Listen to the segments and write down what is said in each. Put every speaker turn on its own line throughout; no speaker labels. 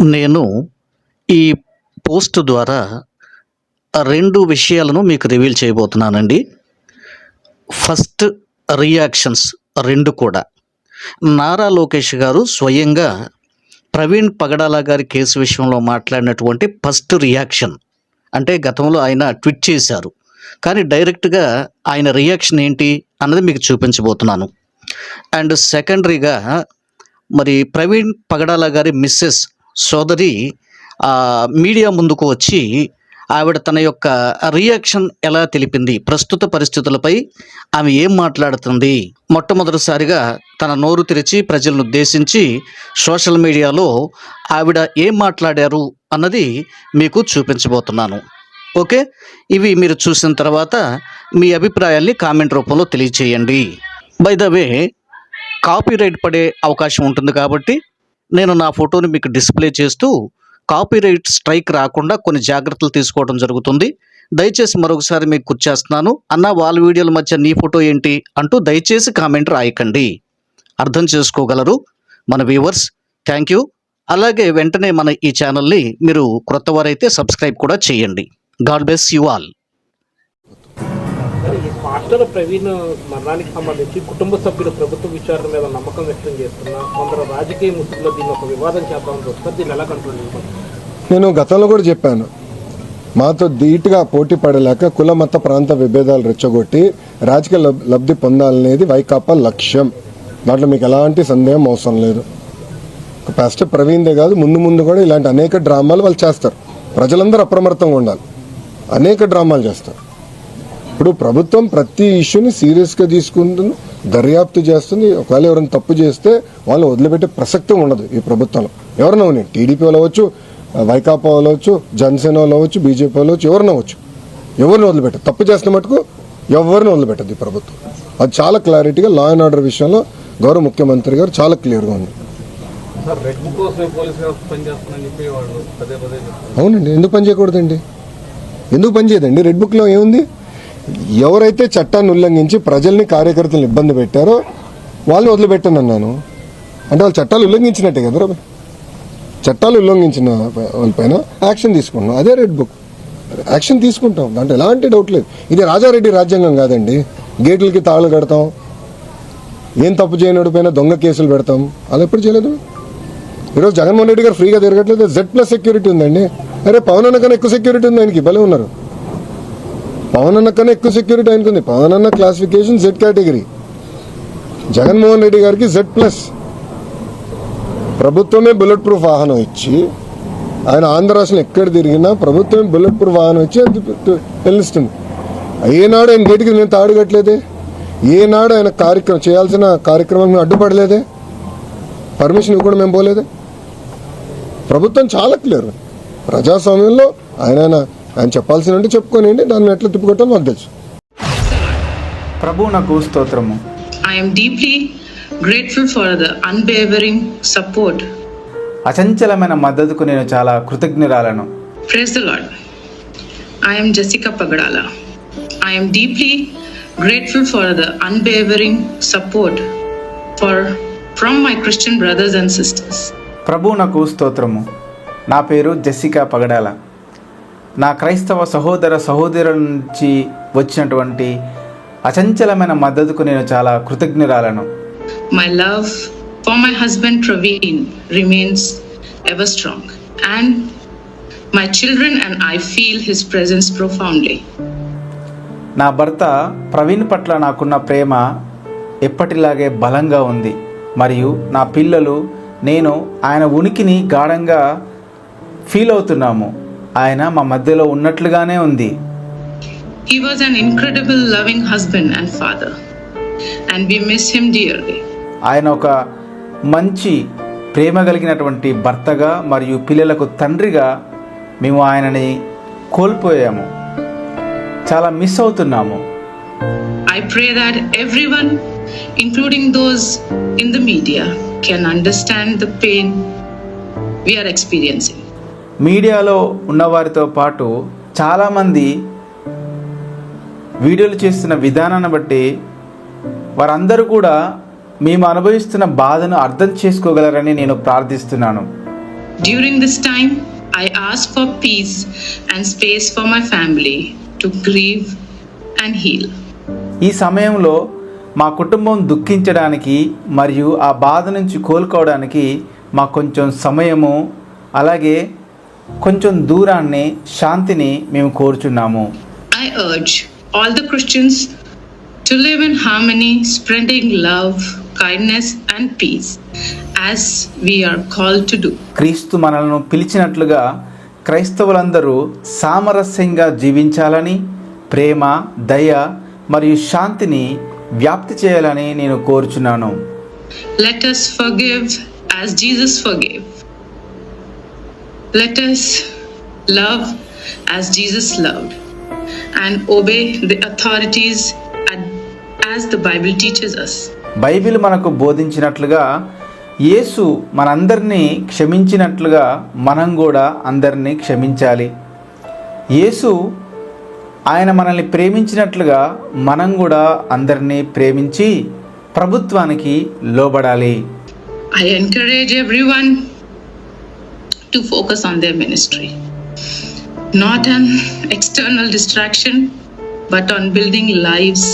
నేను ఈ పోస్ట్ ద్వారా రెండు విషయాలను మీకు రివీల్ చేయబోతున్నానండి. ఫస్ట్ రియాక్షన్స్ రెండు కూడా. నారా లోకేష్ గారు స్వయంగా ప్రవీణ్ పగడాల గారి కేసు విషయంలో మాట్లాడినటువంటి ఫస్ట్ రియాక్షన్. అంటే గతంలో ఆయన ట్వీట్ చేశారు. కానీ డైరెక్ట్గా ఆయన రియాక్షన్ ఏంటి అన్నది మీకు చూపించబోతున్నాను. అండ్ సెకండరీగా మరి ప్రవీణ్ పగడాల గారి మిస్సెస్ సోదరి మీడియా ముందుకు వచ్చి ఆవిడ తన యొక్క రియాక్షన్ ఎలా తెలిపింది? ప్రస్తుత పరిస్థితులపై ఆమె ఏం మాట్లాడుతుంది? మొట్టమొదటిసారిగా తన నోరు తెరిచి ప్రజలను ఉద్దేశించి సోషల్ మీడియాలో ఆవిడ ఏం మాట్లాడారు అన్నది మీకు చూపించబోతున్నాను. ఓకే? ఇవి మీరు చూసిన తర్వాత మీ అభిప్రాయాల్ని కామెంట్ రూపంలో తెలియచేయండి. బై ద వే కాపీరైట్ పడే అవకాశం ఉంటుంది కాబట్టి నేను నా ఫోటోని మీకు డిస్ప్లే చేస్తూ కాపీరైట్ స్ట్రైక్ రాకుండా కొన్ని జాగ్రత్తలు తీసుకోవడం జరుగుతుంది. దయచేసి మరొకసారి మీకు గుర్చేస్తున్నాను అన్న వాళ్ళ వీడియోల మధ్య నీ ఫోటో ఏంటి? అంటూ దయచేసి కామెంట్ రాయకండి. అర్థం చేసుకోగలరు మన వ్యూవర్స్. Thank you. అలాగే వెంటనే మన ఈ ఛానల్ని మీరు క్రొత్త వారైతే సబ్స్క్రైబ్ కూడా చేయండి. God bless
you all. Master Praveen మరణానికి సంబంధించి కుటుంబ సభ్యులు ప్రభుత్వ విచారణ మీద నమ్మకం వ్యక్తం చేస్తున్నా కొందరు రాజకీయ ముసుగులో దీన్ని ఒక వివాదం చేద్దామని చూస్తారు. దీన్ని ఎలా కంట్రోల్
నేను గతంలో కూడా చెప్పాను. మాతో ధీటుగా పోటీ పడలేక కుల మత ప్రాంత విభేదాలు రెచ్చగొట్టి రాజకీయ లబ్ధి పొందాలనేది వైకాపా లక్ష్యం. దాంట్లో మీకు ఎలాంటి సందేహం అవసరం లేదు. ఫస్ట్ ప్రవీణ్దే కాదు ముందు ముందు కూడా ఇలాంటి అనేక డ్రామాలు వాళ్ళు చేస్తారు. ప్రజలందరూ అప్రమత్తంగా ఉండాలి. అనేక డ్రామాలు చేస్తారు. ఇప్పుడు ప్రభుత్వం ప్రతి ఇష్యూని సీరియస్గా తీసుకుంటుంది దర్యాప్తు చేస్తుంది. ఒకవేళ ఎవరైనా తప్పు చేస్తే వాళ్ళని వదిలిపెట్టే ప్రసక్తి ఉండదు ఈ ప్రభుత్వంలో. ఎవరైనా ఉన్నాయి టీడీపీ వాళ్ళు అవ్వచ్చు వైకాపా వాళ్ళు అవ్వచ్చు జనసేన వాళ్ళు అవ్వచ్చు బీజేపీ వాళ్ళు అవ్వచ్చు ఎవరైనా అవ్వచ్చు? ఎవరిని వదిలిపెట్టదు? తప్పు చేసిన మటుకు ఎవరిని వదిలిపెట్టదు ఈ ప్రభుత్వం. అది చాలా క్లారిటీగా లా అండ్ ఆర్డర్ విషయంలో గౌరవ ముఖ్యమంత్రి గారు చాలా క్లియర్గా ఉంది.
వాళ్ళు.
అవునండి ఎందుకు పని చేయకూడదండి? ఎందుకు పని చేయదండి? రెడ్ బుక్లో ఏముంది? ఎవరైతే చట్టాన్ని ఉల్లంఘించి ప్రజల్ని కార్యకర్తలను ఇబ్బంది పెట్టారో వాళ్ళని వదిలిపెట్టాను అన్నాను. అంటే వాళ్ళు చట్టాలు ఉల్లంఘించినట్టే కదా రా. చట్టాలు ఉల్లంఘించిన వాళ్ళపైన యాక్షన్ తీసుకుంటున్నాం. అదే రెడ్ బుక్. యాక్షన్ తీసుకుంటాం. దాంట్లో ఎలాంటి డౌట్ లేదు. ఇది రాజారెడ్డి రాజ్యాంగం కాదండి. గేట్లకి తాళ్ళు కడతాం. ఏం తప్పు చేయనోడి పైన దొంగ కేసులు పెడతాం. అలా ఎప్పుడు చేయలేదు? ఈరోజు జగన్మోహన్ రెడ్డి గారు ఫ్రీగా తిరగట్లేదు. జెడ్ ప్లస్ సెక్యూరిటీ ఉందండి. అరే పవన్ అన్న కన్నా ఎక్కువ సెక్యూరిటీ ఉంది ఆయనకి. భలే ఉన్నారు. పవన్ అన్న కన్నా ఎక్కువ సెక్యూరిటీ ఆయనకు ఉంది పవన్ అన్న classification Z category Jaganmohan Reddy గారికి జెడ్ ప్లస్ ప్రభుత్వమే బుల్లెట్ ప్రూఫ్ వాహనం ఇచ్చి ఆయన ఆంధ్ర రాష్ట్రంలో ఎక్కడ తిరిగినా ప్రభుత్వమే బుల్లెట్ ప్రూఫ్ వాహనం ఇచ్చి అది ఏనాడు ఆయన గేటుకి నేను తాడు ఏనాడు ఆయన కార్యక్రమం చేయాల్సిన కార్యక్రమం అడ్డుపడలేదే? పర్మిషన్ ఇవ్వకుండా మేము పోలేదే? ప్రభుత్వం చాలా క్లియర్ ప్రజాస్వామ్యంలో ఆయన ఆయన చెప్పాల్సిన అంటే చెప్పుకోనండి దాన్ని ఎట్లా తిప్పుకోవటం నాకు తెలుసు.
ప్రభు నాకు స్తోత్రము.
I'm deeply grateful for the unwavering support
అచంచలమైన మద్దతుకు నేను చాలా కృతజ్ఞరాలను.
Praise the Lord I'm Jessica Pagadala I'm deeply grateful for the unwavering support for from my Christian brothers and sisters
ప్రభు నాకు స్తోత్రము. నా పేరు జెసికా పగడాల. నా క్రైస్తవ సహోదర సహోదరుల నుంచి వచ్చినటువంటి అచంచలమైన మద్దతుకు నేను చాలా కృతజ్ఞురాలను.
My love for my husband Praveen remains ever strong, and my children and I feel his presence profoundly.
నా భర్త ప్రవీణ్ పట్ల నాకున్న ప్రేమ ఎప్పటిలాగే బలంగా ఉంది. మరియు నా పిల్లలు నేను ఆయన ఉనికిని గాఢంగా ఫీల్ అవుతున్నాము. ఆయన మా మధ్యలో ఉన్నట్లుగానే ఉంది.
He was an incredible loving husband and father. And we miss him dearly.
ఆయన ఒక మంచి ప్రేమ కలిగినటువంటి భర్తగా మరియు పిల్లలకు తండ్రిగా మేము ఆయనని కోల్పోయాము. చాలా మిస్ అవుతున్నాము.
I pray that everyone including those in the media can understand the pain we are experiencing
మీడియాలో ఉన్నవారితో పాటు చాలామంది వీడియోలు చేస్తున్న విధానాన్ని బట్టి వారందరూ కూడా మేము అనుభవిస్తున్న బాధను అర్థం చేసుకోగలరని నేను ప్రార్థిస్తున్నాను
During this time, I ask for peace and space for my family to grieve and heal.
ఈ సమయంలో మా కుటుంబం దుఃఖించడానికి మరియు ఆ బాధ నుంచి కోలుకోవడానికి మాకు కొంచెం సమయము అలాగే కొంచెం దూరాన్ని శాంతిని మేము కోరుచున్నాము.
I urge all the Christians to live in harmony spreading love kindness and peace as we are call to do
క్రీస్తు మనలను పిలిచినట్లుగా క్రైస్తవులందరూ సామరస్యంగా జీవించాలని ప్రేమ దయ మరియు శాంతిని వ్యాప్తి చేయాలని నేను కోరుచున్నాను.
Let us forgive as Jesus forgive Let us love as Jesus loved and obey the authorities as the Bible teaches us.
Bible మనకు బోధించినట్లుగా యేసు మనందరినీ క్షమించినట్లుగా మనం కూడా అందరినీ క్షమించాలి యేసు ఆయన మనల్ని ప్రేమించినట్లుగా మనం కూడా అందరినీ ప్రేమించి ప్రభుత్వానికి లోబడాలి
I encourage everyone to focus on their ministry, not an external distraction, but on building lives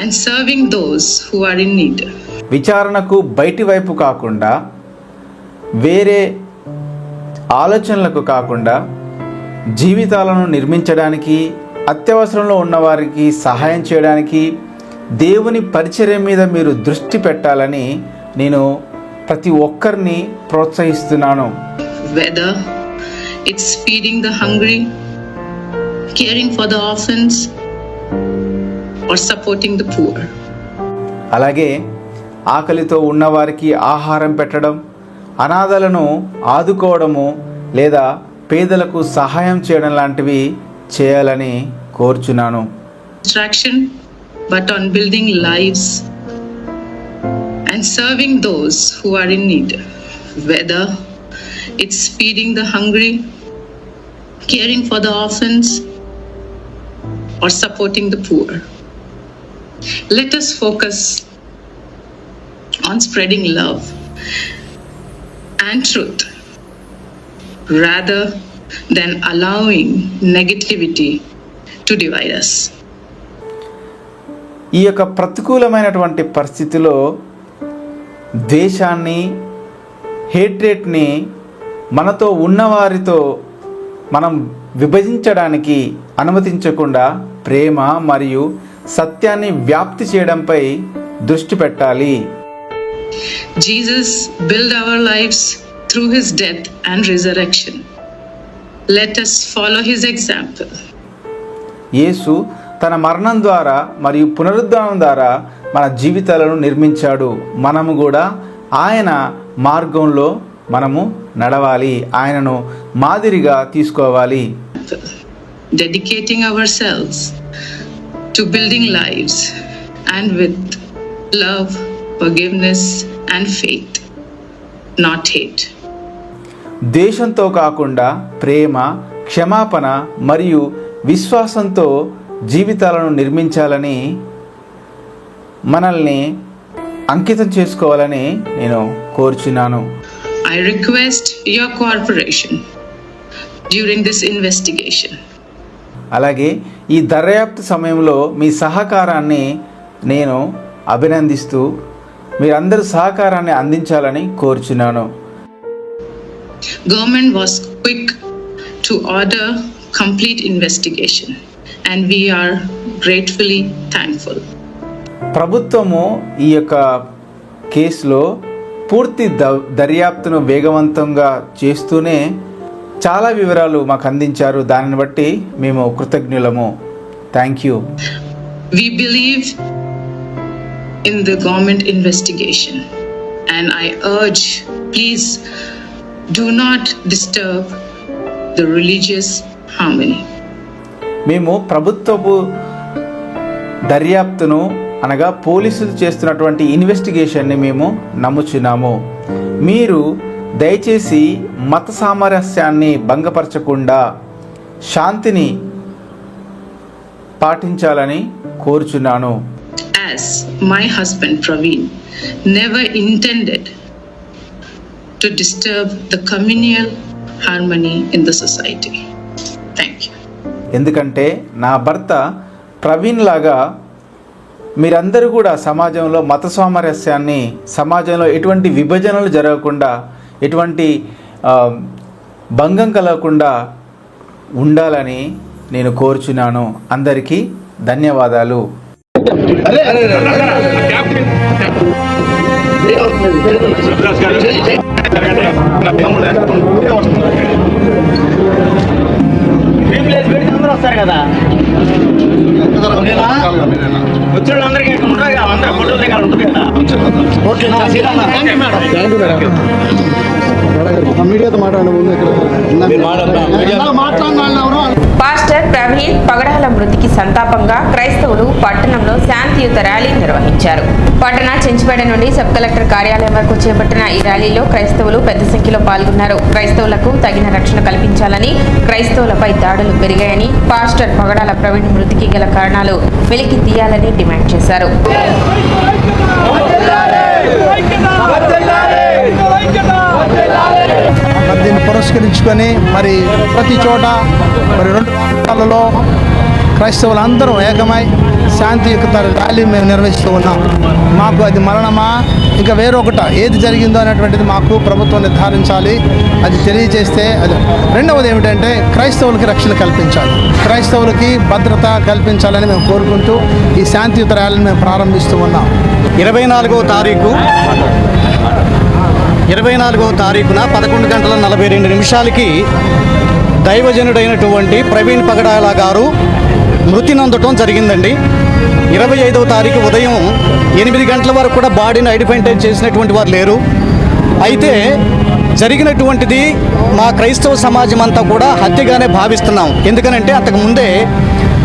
and serving those who are in need.
విచారణకు బయటి వైపు కాకుండా వేరే ఆలోచనలకు కాకుండా జీవితాలను నిర్మించడానికి అత్యవసరంలో ఉన్నవారికి సహాయం చేయడానికి దేవుని పరిచర్య మీద మీరు దృష్టి పెట్టాలని నేను ప్రతి ఒక్కరిని ప్రోత్సహిస్తున్నాను.
Whether it's feeding the hungry caring for the orphans or supporting the
అలాగే ఆకలితో ఉన్నవారికి ఆహారం పెట్టడం అనాథలను ఆదుకోవడము లేదా పేదలకు సహాయం చేయడం లాంటివి చేయాలని కోరుచున్నాను.
But on building lives and serving those who are in need, whether it's feeding the hungry, caring for the orphans, or supporting the poor. Let us focus on spreading love and truth rather than allowing negativity to divide us.
ఈ యొక్క ప్రతికూలమైనటువంటి పరిస్థితిలో ద్వేషాన్ని హేట్రేట్ని మనతో ఉన్నవారితో మనం విభజించడానికి అనుమతించకుండా ప్రేమ మరియు సత్యాన్ని వ్యాప్తి చేయడంపై దృష్టి పెట్టాలి
built our lives through his death and resurrection. Let us follow his example.
యేసు తన మరణం ద్వారా మరియు పునరుద్ధానం ద్వారా మన జీవితాలను నిర్మించాడు. మనము కూడా ఆయన మార్గంలో మనము నడవాలి. ఆయనను మాదిరిగా తీసుకోవాలి.
Dedicating ourselves to building lives and with love, forgiveness, and faith, not hate.
దేశంతో కాకుండా ప్రేమ క్షమాపణ మరియు విశ్వాసంతో జీవితాలను నిర్మించాలని మనల్ని అంకితం చేసుకోవాలని నేను కోరుచున్నాను.
I request your cooperation during this investigation
అలాగే ఈ దర్యాప్తు సమయంలో మీ సహకారాన్ని నేను అభినందిస్తూ మీరందరు సహకారాన్ని అందించాలని కోరుచున్నాను.
Government was quick to order complete investigation and we're gratefully thankful
ప్రభుత్వము ఈ యొక్క కేసులో పూర్తి ద దర్యాప్తును వేగవంతంగా చేస్తూనే చాలా వివరాలు మాకు అందించారు దానిని బట్టి మేము కృతజ్ఞులము thank you
We believe in the government investigation and I urge please do not disturb the religious harmony.
మేము ప్రభుత్వపు దర్యాప్తును అనగా పోలీసులు చేస్తున్నటువంటి ఇన్వెస్టిగేషన్ని మేము నమ్ముచున్నాము మీరు దయచేసి మత సామరస్యాన్ని భంగపరచకుండా శాంతిని పాటించాలని కోరుచున్నాను
As my husband Praveen never intended to disturb the communal harmony in the society. Thank you.
ఎందుకంటే నా భర్త ప్రవీణ్ లాగా మీరందరూ కూడా సమాజంలో మత సామరస్యాన్ని సమాజంలో ఎటువంటి విభజనలు జరగకుండా ఎటువంటి భంగం కలగకుండా ఉండాలని నేను కోరుచున్నాను. అందరికీ ధన్యవాదాలు.
మీడియాతో మాట్లాడే ముందు
పాస్టర్ ప్రవీణ్ పగడాల మృతికి సంతాపంగా క్రైస్తవులు పట్టణంలో శాంతియుత ర్యాలీ నిర్వహించారు. పట్టణ చెంచుపేట నుండి సబ్ కలెక్టర్ కార్యాలయం వరకు చేపట్టిన ఈ ర్యాలీలో క్రైస్తవులు పెద్ద సంఖ్యలో పాల్గొన్నారు. క్రైస్తవులకు తగిన రక్షణ కల్పించాలని క్రైస్తవులపై దాడులు పెరిగాయని పాస్టర్ పగడాల ప్రవీణ్ మృతికి గల కారణాలు వెలికి తీయాలని డిమాండ్ చేశారు.
దీన్ని పురస్కరించుకొని మరి ప్రతి చోట మరి రెండు రాష్ట్రాలలో క్రైస్తవులందరూ ఏకమై శాంతియుత ర్యాలీ మేము నిర్వహిస్తూ ఉన్నాం. మాకు అది మరణమా? ఇంకా వేరొకట ఏది జరిగిందో అనేటువంటిది మాకు ప్రభుత్వం నిర్ధారించాలి. అది తెలియజేస్తే అది రెండవది ఏమిటంటే క్రైస్తవులకి రక్షణ కల్పించాలి. క్రైస్తవులకి భద్రత కల్పించాలని మేము కోరుకుంటూ ఈ శాంతియుత ర్యాలీని మేము ప్రారంభిస్తూ ఉన్నాం.
ఇరవై నాలుగో తారీఖు ఇరవై నాలుగో తారీఖున పదకొండు గంటల నలభై రెండు నిమిషాలకి దైవజనుడైనటువంటి ప్రవీణ్ పగడాల గారు మృతి నొందటం జరిగిందండి. ఇరవై ఐదవ తారీఖు ఉదయం ఎనిమిది గంటల వరకు కూడా బాడీని ఐడెంటిఫై చేసినటువంటి వారు లేరు. అయితే జరిగినటువంటిది మా క్రైస్తవ సమాజం అంతా కూడా హత్యగానే భావిస్తున్నాం. ఎందుకనంటే అంతకు ముందే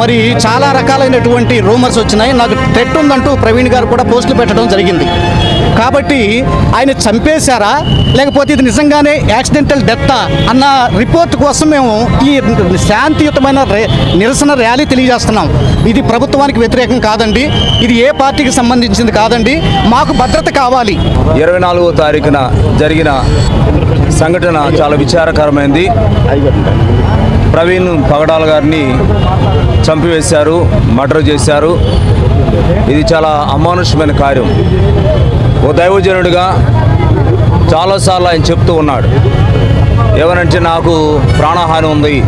మరి చాలా రకాలైనటువంటి రూమర్స్ వచ్చినాయి. నాకు టెట్ ఉందంటూ ప్రవీణ్ గారు కూడా పోస్టులు పెట్టడం జరిగింది. కాబట్టి ఆయన చంపేశారా? లేకపోతే ఇది నిజంగానే యాక్సిడెంటల్ డెత్ అన్న రిపోర్ట్ కోసం మేము ఈ శాంతియుతమైన నిరసన ర్యాలీ తెలియజేస్తున్నాం. ఇది ప్రభుత్వానికి వ్యతిరేకం కాదండి. ఇది ఏ పార్టీకి సంబంధించింది కాదండి. మాకు భద్రత కావాలి.
ఇరవై నాలుగో తారీఖున జరిగిన సంఘటన చాలా విచారకరమైంది. ప్రవీణ్ పగడాల గారిని చంపివేశారు మర్డర్ చేశారు. ఇది చాలా అమానుషమైన కార్యం. ఓ దైవజనుడిగా చాలాసార్లు ఆయన చెప్తూ ఉన్నాడు. ఏమనంటే నాకు ప్రాణహాని ఉంది.